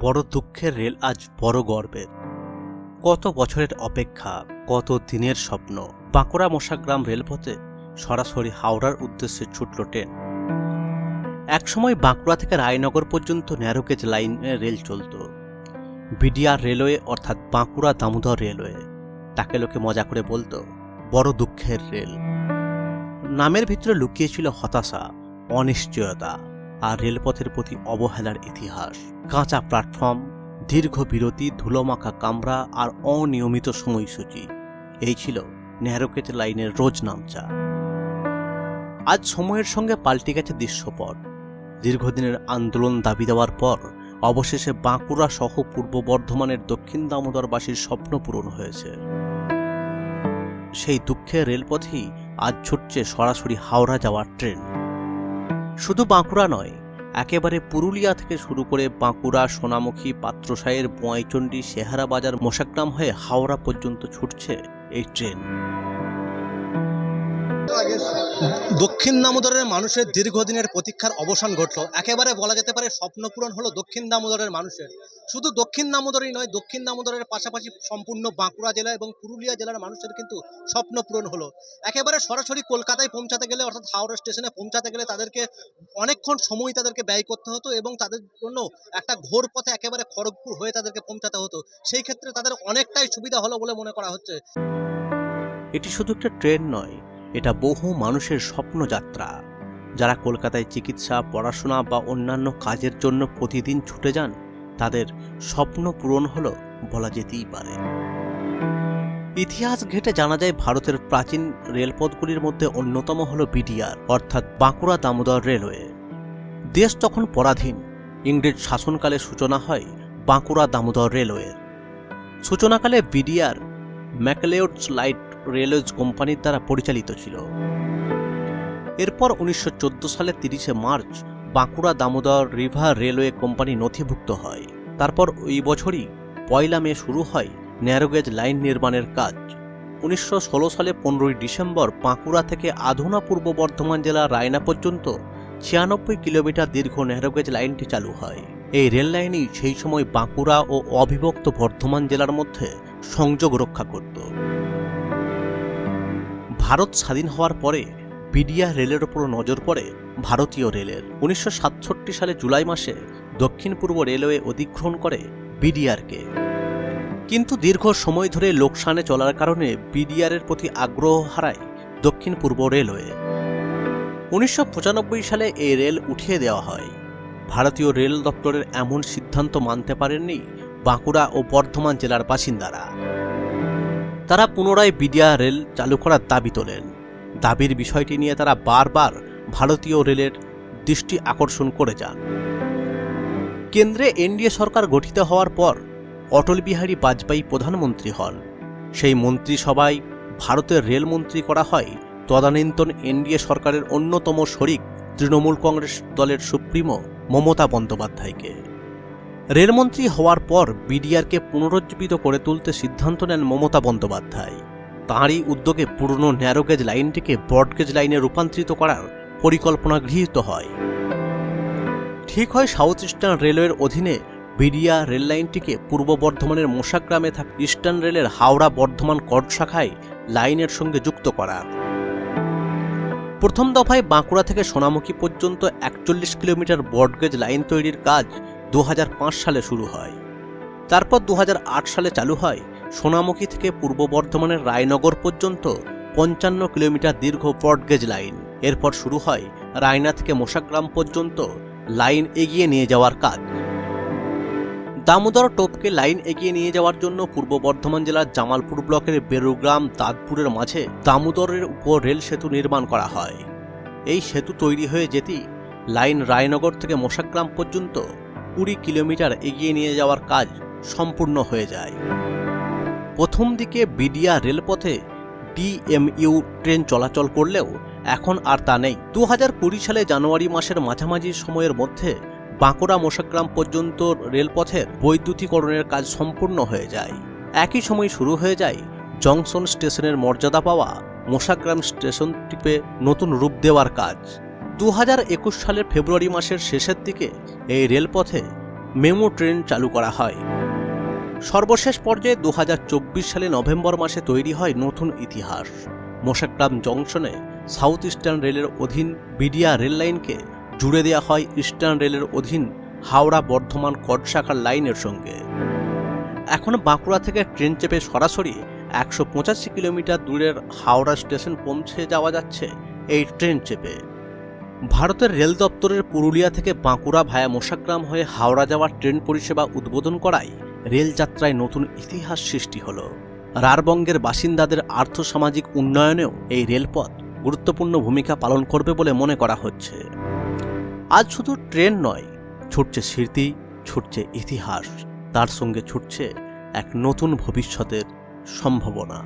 বড় দুঃখের রেল আজ বড় গর্বের। কত বছরের অপেক্ষা, কত দিনের স্বপ্ন। বাঁকুড়া মশাগ্রাম রেলপথে সরাসরি হাওড়ার উদ্দেশ্যে ছুটল ট্রেন। একসময় বাঁকুড়া থেকে রায়নগর পর্যন্ত ন্যারোগেজ লাইনে রেল চলত। বিডিআর রেলওয়ে অর্থাৎ বাঁকুড়া দামোদর রেলওয়ে, তাকে লোকে মজা করে বলতো, বড় দুঃখের রেল। নামের ভিতরে লুকিয়েছিল হতাশা, অনিশ্চয়তা। আর রেলপথের প্রতি অবহেলার ইতিহাস। কাঁচা প্ল্যাটফর্ম, দীর্ঘ বিরতি, ধুলোমাখা কামরা আর অনিয়মিত সময়সূচি। এই ছিল ন্যারোকেজ লাইনের রোজ নামচা। আজ সময়ের সঙ্গে পাল্টে গেছে দৃশ্যপট। দীর্ঘদিনের আন্দোলন দাবি দেওয়ার পর অবশেষে বাঁকুড়া সহ পূর্ব বর্ধমানের দক্ষিণ দামোদরবাসীর স্বপ্ন পূরণ হয়েছে। সেই দুঃখে রেলপথেই আজ ছুটছে সরাসরি হাওড়া যাওয়ার ট্রেন। শুধু বাঁকুড়া নয়, একেবারে পুরুলিয়া থেকে শুরু করে বাঁকুড়া, সোনামুখী পাত্রসায়ের বোয়াইচণ্ডী সেহারা বাজার মোশাগ্রাম হয়ে হাওড়া পর্যন্ত ছুটছে এই ট্রেন। দক্ষিণ দামোদরের মানুষের দীর্ঘদিনের প্রতীক্ষার অবসান ঘটল। একেবারে বলা যেতে পারে স্বপ্নপূরণ হলো দক্ষিণ দামোদরের মানুষের। শুধু দক্ষিণ দামোদরই নয়, দক্ষিণ দামোদরের পাশাপাশি সম্পূর্ণ বাঁকুড়া জেলা এবং পুরুলিয়া জেলার মানুষের কিন্তু স্বপ্ন পূরণ হলো। একেবারে সরাসরি কলকাতায় পৌঁছাতে গেলে, অর্থাৎ হাওড়া স্টেশনে পৌঁছাতে গেলে তাদেরকে অনেকক্ষণ সময় তাদেরকে ব্যয় করতে হতো এবং তাদের জন্য একটা ঘোর পথে একেবারে খড়গপুর হয়ে তাদেরকে পৌঁছাতে হতো। সেই ক্ষেত্রে তাদের অনেকটাই সুবিধা হলো বলে মনে করা হচ্ছে। এটি শুধু একটা ট্রেন নয় এটা বহু মানুষের স্বপ্নযাত্রা। যারা কলকাতায় চিকিৎসা, পড়াশোনা বা অন্যান্য কাজের জন্য প্রতিদিন ছুটে যান, তাদের স্বপ্ন পূরণ হলো বলা যেতেই পারে। ইতিহাস ঘেটে জানা যায় ভারতের প্রাচীন রেলপথগুলির মধ্যে অন্যতম হল বিডিআর, অর্থাৎ বাঁকুড়া দামোদর রেলওয়ে। দেশ তখন পরাধীন। ইংরেজ শাসনকালে সূচনা হয় বাঁকুড়া দামোদর রেলওয়ের। সূচনাকালে বিডিআর ম্যাকলেউডস লাইট রেলওয়েজ কোম্পানির দ্বারা পরিচালিত ছিল। এরপর উনিশশো চোদ্দ সালে তিরিশে March Bankura Damodar river railway company নথিভুক্ত হয়। তারপর ওই বছরই পয়লা মে শুরু হয় ন্যারোগেজ লাইন নির্মাণের কাজ। উনিশশো ষোলো সালে পনেরোই ডিসেম্বর বাঁকুড়া থেকে আধুনা পূর্ব বর্ধমান জেলার রায়না পর্যন্ত ছিয়ানব্বই কিলোমিটার দীর্ঘ ন্যারোগেজ লাইনটি চালু হয়। এই রেল লাইনই সেই সময় বাঁকুড়া ও অবিভক্ত বর্ধমান জেলার মধ্যে সংযোগ রক্ষা করত। ভারত স্বাধীন হওয়ার পরে বিডিয়া রেলের ওপর নজর পড়ে ভারতীয় রেলের। উনিশশো সাতষট্টি সালে জুলাই মাসে দক্ষিণ পূর্ব রেলওয়ে অধিগ্রহণ করে বিডিআরকে। কিন্তু দীর্ঘ সময় ধরে লোকসানে চলার কারণে বিডিআরের প্রতি আগ্রহ হারায় দক্ষিণ পূর্ব রেলওয়ে। উনিশশো পঁচানব্বই সালে এই রেল উঠিয়ে দেওয়া হয়। ভারতীয় রেল দপ্তরের এমন সিদ্ধান্ত মানতে পারেননি বাঁকুড়া ও বর্ধমান জেলার বাসিন্দারা। তারা পুনরায় বিডিয়া রেল চালু করার দাবি তোলেন। দাবির বিষয়টি নিয়ে তারা বারবার ভারতীয় রেলের দৃষ্টি আকর্ষণ করে যান। কেন্দ্রে এনডিএ সরকার গঠিত হওয়ার পর অটল বিহারী বাজপেয়ী প্রধানমন্ত্রী হন। সেই মন্ত্রিসভায় ভারতের রেলমন্ত্রী করা হয় তদানীন্তন এনডিএ সরকারের অন্যতম শরিক তৃণমূল কংগ্রেস দলের সুপ্রিমো মমতা বন্দ্যোপাধ্যায়কে। রেলমন্ত্রী হওয়ার পর বিডিআরকে পুনরুজ্জীবিত করে তুলতে সিদ্ধান্ত নেন মমতা বন্দ্যোপাধ্যায়। তাঁরই উদ্যোগে পুরনো ন্যারোগেজ লাইনটিকে ব্রডগেজ লাইনে রূপান্তরিত করার পরিকল্পনা গৃহীত হয়। ঠিক হয় সাউথ ইস্টার্ন রেলওয়ের অধীনে বিডিয়া রেল লাইনটিকে পূর্ব বর্ধমানের মোশাগ্রামে থাকা ইস্টার্ন রেলের হাওড়া বর্ধমান কর্ড শাখায় লাইনের সঙ্গে যুক্ত করার প্রথম দফায় বাঁকুড়া থেকে সোনামুখী পর্যন্ত একচল্লিশ কিলোমিটার ব্রডগেজ লাইন তৈরির কাজ দু হাজার পাঁচ সালে শুরু হয়। তারপর দু হাজার আট সালে চালু হয় সোনামুখী থেকে পূর্ব বর্ধমানের রায়নগর পর্যন্ত পঞ্চান্ন কিলোমিটার দীর্ঘ ব্রডগেজ লাইন। এরপর শুরু হয় রায়না থেকে মোশাগ্রাম পর্যন্ত লাইন এগিয়ে নিয়ে যাওয়ার কাজ। দামোদর টোপকে লাইন এগিয়ে নিয়ে যাওয়ার জন্য পূর্ব বর্ধমান জেলার জামালপুর ব্লকের বেরুগ্রাম দাঁতপুরের মাঝে দামোদরের উপর রেল সেতু নির্মাণ করা হয়। এই সেতু তৈরি হয়ে যেতেই লাইন রায়নগর থেকে মোশাগ্রাম পর্যন্ত কুড়ি কিলোমিটার এগিয়ে নিয়ে যাওয়ার কাজ সম্পূর্ণ হয়ে যায়। প্রথম দিকে বিডিয়া রেলপথে ডিএমইউ ট্রেন চলাচল করলেও এখন আর তা নেই। দু হাজার কুড়ি সালে জানুয়ারি মাসের মাঝামাঝি সময়ের মধ্যে বাঁকুড়া মোশাগ্রাম পর্যন্ত রেলপথের বৈদ্যুতিকরণের কাজ সম্পূর্ণ হয়ে যায়। একই সময় শুরু হয়ে যায় জংশন স্টেশনের মর্যাদা পাওয়া মোশাগ্রাম স্টেশনটিকে নতুন রূপ দেওয়ার কাজ। দু হাজার একুশ সালের ফেব্রুয়ারি মাসের শেষের দিকে এই রেলপথে মেমো ট্রেন চালু করা হয়। সর্বশেষ পর্যায়ে দু হাজার চব্বিশ সালে নভেম্বর মাসে তৈরি হয় নতুন ইতিহাস। মোশাগ্রাম জংশনে সাউথ ইস্টার্ন রেলের অধীন বিডিয়া রেল লাইনকে জুড়ে দেওয়া হয় ইস্টার্ন রেলের অধীন হাওড়া বর্ধমান কড শাখার লাইনের সঙ্গে। এখন বাঁকুড়া থেকে ট্রেন চেপে সরাসরি একশো পঁচাশি কিলোমিটার দূরের হাওড়া স্টেশন পৌঁছে যাওয়া যাচ্ছে এই ট্রেন চেপে। ভারতের রেল দপ্তরের পুরুলিয়া থেকে বাঁকুড়া ভায়া মোশাগ্রাম হয়ে হাওড়া যাওয়ার ট্রেন পরিষেবা উদ্বোধন করায় রেলযাত্রায় নতুন ইতিহাস সৃষ্টি হল। রারবঙ্গের বাসিন্দাদের আর্থসামাজিক উন্নয়নেও এই রেলপথ গুরুত্বপূর্ণ ভূমিকা পালন করবে বলে মনে করা হচ্ছে। আজ শুধু ট্রেন নয়, ছুটছে স্মৃতি, ছুটছে ইতিহাস, তার সঙ্গে ছুটছে এক নতুন ভবিষ্যতের সম্ভাবনা।